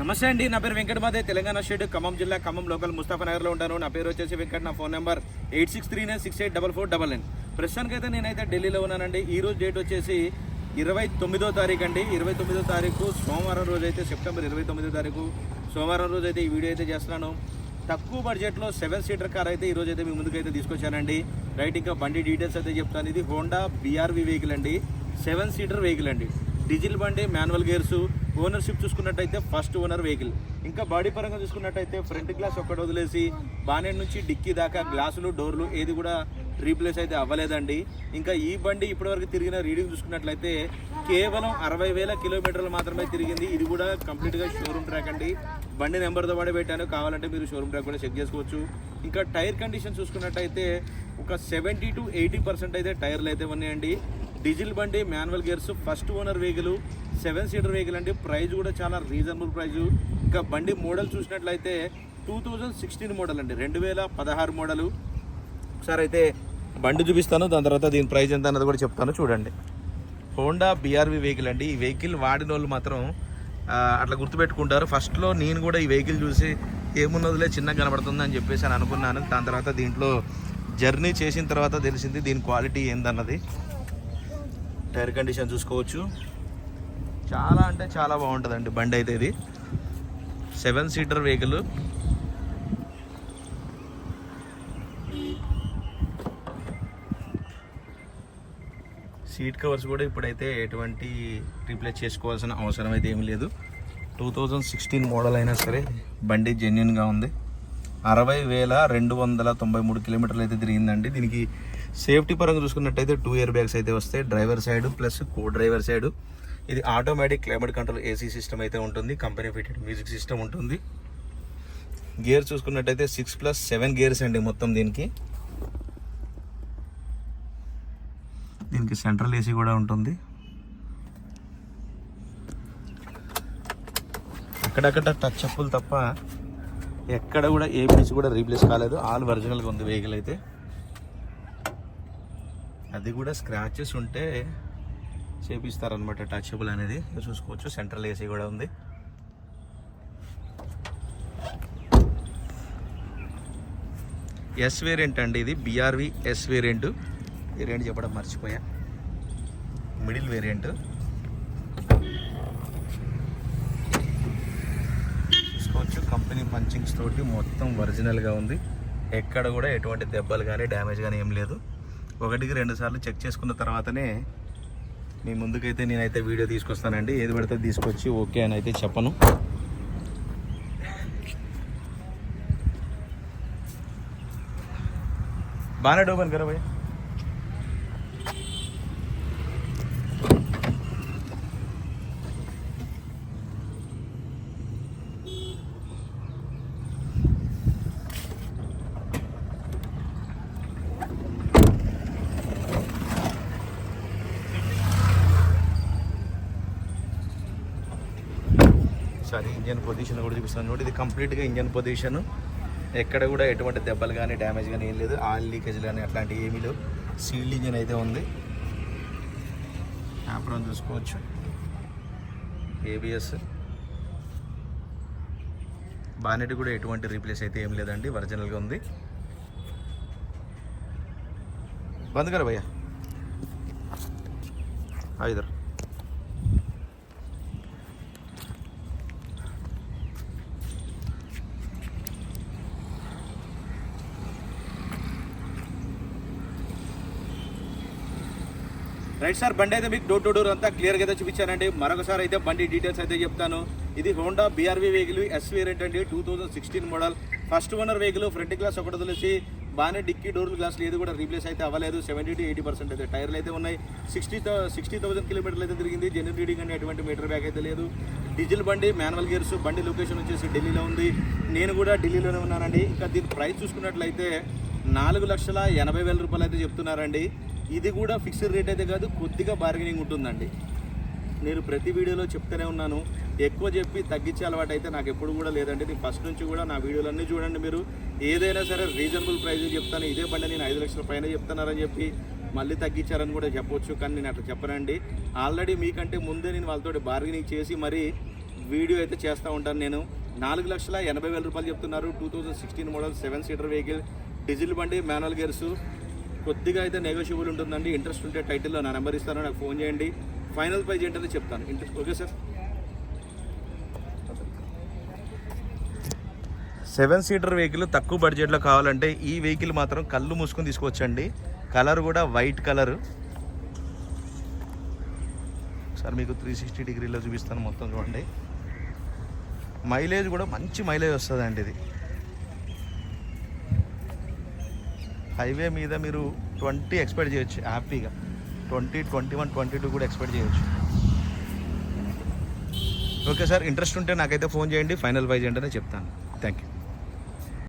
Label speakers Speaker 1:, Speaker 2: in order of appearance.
Speaker 1: నమస్తే అండి నా పేరు వెంకటమాదే తెలంగాణ స్టేట్ ఖమ్మం జిల్లా ఖమ్మం లోకల్ ముస్తాఫా నగర్లో ఉంటాను. నా పేరు వచ్చేసి వెంకట నా phone number eight six three nine six eight double four double nine ప్రస్తుతానికైతే నేనైతే ఢిల్లీలో ఉన్నానండి. ఈ రోజు డేట్ వచ్చేసి ఇరవై తొమ్మిదో తారీఖు అండి ఇరవై తొమ్మిదో తారీఖు సోమవారం రోజు అయితే సెప్టెంబర్ ఇరవై తొమ్మిదో తారీఖు సోమవారం రోజు అయితే ఈ వీడియో అయితే చేస్తున్నాను. తక్కువ బడ్జెట్లో సెవెన్ సీటర్ కార్ అయితే ఈ అయితే మీ ముందుకైతే తీసుకొచ్చానండి. రైట్ ఇంకా బండి డీటెయిల్స్ అయితే చెప్తాను. ఇది Honda B R V vehicle అండి. సెవెన్ సీటర్ వెహికల్ అండి. డీజిల్ బండి మాన్యువల్ గేర్స్ ఓనర్షిప్ చూసుకున్నట్టయితే ఫస్ట్ ఓనర్ వెహికల్ ఇంకా బాడీ పరంగా చూసుకున్నట్టయితే ఫ్రంట్ గ్లాస్ ఒక్కటి వదిలేసి బానెట్ నుంచి డిక్కీ దాకా గ్లాసులు డోర్లు ఏది కూడా రీప్లేస్ అయితే అవ్వలేదండి. ఇంకా ఈ బండి ఇప్పటివరకు తిరిగిన రీడింగ్ చూసుకున్నట్లయితే కేవలం అరవై వేల కిలోమీటర్లు మాత్రమే తిరిగింది. ఇది కూడా కంప్లీట్గా షోరూమ్ ట్రాక్ అండి. బండి నెంబర్తో పాటు పెట్టాను. కావాలంటే మీరు షోరూమ్ ట్రాక్ కూడా చెక్ చేసుకోవచ్చు. ఇంకా టైర్ కండిషన్ చూసుకున్నట్టయితే ఒక సెవెంటీ టు ఎయిటీ పర్సెంట్ అయితే టైర్లు అయితే ఉన్నాయండి. డీజిల్ బండి manual gears first owner vehicle seven seater vehicle అండి. ప్రైస్ కూడా చాలా రీజనబుల్ ప్రైస్ ఇంకా బండి మోడల్ చూసినట్లయితే టూ థౌజండ్ సిక్స్టీన్ మోడల్ అండి. రెండు వేల పదహారు మోడలు. ఒకసారి అయితే బండి చూపిస్తాను దాని తర్వాత దీని ప్రైస్ ఎంత అన్నది కూడా చెప్తాను. చూడండి. హోండా బీఆర్వి వెహికల్ అండి. ఈ వెహికల్ వాడిన వాళ్ళు మాత్రం అట్లా గుర్తుపెట్టుకుంటారు. ఫస్ట్లో నేను కూడా ఈ వెహికల్ చూసి ఏమున్నదిలే చిన్నగా కనబడుతుంది అని చెప్పేసి అని అనుకున్నాను. దాని తర్వాత దీంట్లో జర్నీ చేసిన తర్వాత తెలిసింది దీని క్వాలిటీ ఏందన్నది. టైర్ కండిషన్ చూసుకోవచ్చు. చాలా అంటే చాలా బాగుంటుందండి బండి అయితే ఇది. Seven seater vehicle. Seat covers కూడా ఇప్పుడైతే ఎటువంటి రీప్లేస్ చేసుకోవాల్సిన అవసరం అయితే ఏమీ లేదు. టూ థౌజండ్ సిక్స్టీన్ మోడల్ అయినా సరే బండి జెన్యున్గా ఉంది. అరవై వేల రెండు వందల తొంభై మూడు కిలోమీటర్లు అయితే తిరిగిందండి. దీనికి సేఫ్టీ పరంగా చూసుకున్నట్టయితే టూ ఇయర్ బ్యాగ్స్ అయితే వస్తాయి. Driver side plus co driver side. ఇది automatic climate control AC system అయితే ఉంటుంది. కంపెనీ ఫిటెడ్ మ్యూజిక్ సిస్టమ్ ఉంటుంది. గేర్ చూసుకున్నట్టయితే సిక్స్ ప్లస్ సెవెన్ గేర్స్ అండి మొత్తం దీనికి. దీనికి సెంట్రల్ ఏసీ కూడా ఉంటుంది. అక్కడక్కడ టచ్ అప్పులు తప్ప ఎక్కడ కూడా ఏ పీస్ కూడా రీప్లేస్ కాలేదు. ఆల్ ఒరిజినల్గా ఉంది వెహికల్ అయితే. అది కూడా స్క్రాచెస్ ఉంటే చేపిస్తారనమాట టచబుల్ అనేది. చూసుకోవచ్చు సెంట్రల్ ఏసీ కూడా ఉంది. ఎస్ వేరియంట్ అండి ఇది బీఆర్వి ఎస్ వేరియంట్ వేరియంట్ చెప్పడం మర్చిపోయా. మిడిల్ వేరియంట్ చూసుకోవచ్చు కంపెనీ పంచింగ్స్ తోటి మొత్తం ఒరిజినల్గా ఉంది. ఎక్కడ కూడా ఎటువంటి దెబ్బలు కానీ డ్యామేజ్ కానీ ఏం లేదు. ఒకటికి రెండు సార్లు చెక్ చేసుకున్న తర్వాతనే మీ ముందుకైతే నేనైతే వీడియో తీసుకొస్తానండి. ఏది పడితే తీసుకొచ్చి ఓకే అని అయితే చెప్పను. బాగానే ఓపెన్ కదా భయ్యా? ఒకసారి ఇంజన్ పొజిషన్ కూడా చూపిస్తాను చూడండి ఇది కంప్లీట్గా ఇంజన్ పొజిషన్ ఎక్కడ కూడా ఎటువంటి దెబ్బలు కానీ డ్యామేజ్ కానీ ఏం లేదు. ఆయిల్ లీకేజ్ కానీ అట్లాంటివి ఏమీ లేవు. సీల్డ్ ఇంజన్ అయితే ఉంది. యాప్రాన్ చూసుకోవచ్చు. ఏబిఎస్ బానెట్ కూడా ఎటువంటి రీప్లేస్ అయితే ఏం లేదండి. ఒరిజినల్గా ఉంది. బంద్ కర భయ్యా. ఇద్దరు రైట్ సార్ బండి అయితే మీకు డోర్ టు డోర్ అంతా క్లియర్గా అయితే చూపించానండి. మరొకసారి అయితే బండి డీటెయిల్స్ అయితే చెప్తాను. ఇది Honda B R V vehicle S variant అండి two thousand sixteen model first owner vehicle front glass ఒకటి వదిలేసి బాగానే డిక్కీ డోర్ గ్లాస్ ఏది కూడా రీప్లేస్ అయితే అవ్వలేదు. సెవెంటీ టు ఎయిటీ పర్సెంట్ అయితే టైర్లు అయితే ఉన్నాయి. సిక్స్టీ సిక్స్టీ థౌసండ్ కిలోమీటర్లు అయితే తిరిగింది. జెన్యున్ రీడింగ్ అనే అటువంటి మీటర్ బ్యాగ్ అయితే లేదు. డీజిల్ బండి మాన్యువల్ గేర్స్ బండి లొకేషన్ వచ్చేసి ఢిల్లీలో ఉంది. నేను కూడా ఢిల్లీలోనే ఉన్నానండి. ఇంకా దీని ప్రైస్ చూసుకున్నట్లయితే నాలుగు లక్షల ఎనభై వేల రూపాయలు అయితే చెప్తున్నారండి. ఇది కూడా ఫిక్స్డ్ రేట్ అయితే కాదు కొద్దిగా బార్గెనింగ్ ఉంటుందండి. నేను ప్రతి వీడియోలో చెప్తూనే ఉన్నాను. ఎక్కువ చెప్పి తగ్గించే అలవాటు అయితే నాకు ఎప్పుడు కూడా లేదండి. నేను ఫస్ట్ నుంచి కూడా నా వీడియోలన్నీ చూడండి మీరు. ఏదైనా సరే రీజనబుల్ ప్రైస్ చెప్తాను. ఇదే బండి నేను ఐదు లక్షల పైన చెప్తున్నారని చెప్పి మళ్ళీ తగ్గించారని కూడా చెప్పొచ్చు కానీ నేను అట్లా చెప్పనండి. ఆల్రెడీ మీకంటే ముందే నేను వాళ్ళతో బార్గెనింగ్ చేసి మరి వీడియో అయితే చేస్తూ ఉంటాను నేను. నాలుగు లక్షల ఎనభై వేల రూపాయలు చెప్తున్నారు. Two thousand sixteen model seven seater vehicle diesel బండి మాన్యువల్ గేర్స్ కొద్దిగా అయితే నెగోషియబుల్ ఉంటుందండి. ఇంట్రెస్ట్ ఉంటే టైటిల్లో నా నెంబర్ ఇస్తాను నాకు ఫోన్ చేయండి. ఫైనల్ ప్రైజ్ ఏంటనే చెప్తాను. Interest okay sir? Seven seater vehicle తక్కువ బడ్జెట్లో కావాలంటే ఈ వెహికల్ మాత్రం కళ్ళు మూసుకొని తీసుకొచ్చండి. కలర్ కూడా వైట్ కలర్ సార్ మీకు త్రీ సిక్స్టీ డిగ్రీలో చూపిస్తాను మొత్తం చూడండి. మైలేజ్ కూడా మంచి మైలేజ్ వస్తుందండి ఇది. హైవే మీద మీరు ట్వంటీ ఎక్స్పెక్ట్ చేయొచ్చు హ్యాపీగా. Twenty twenty one twenty two కూడా ఎక్స్పెక్ట్ చేయొచ్చు. ఓకే సార్ ఇంట్రెస్ట్ ఉంటే నాకైతే ఫోన్ చేయండి ఫైనల్ వైజ్ ఏంటనే చెప్తాను. Thank you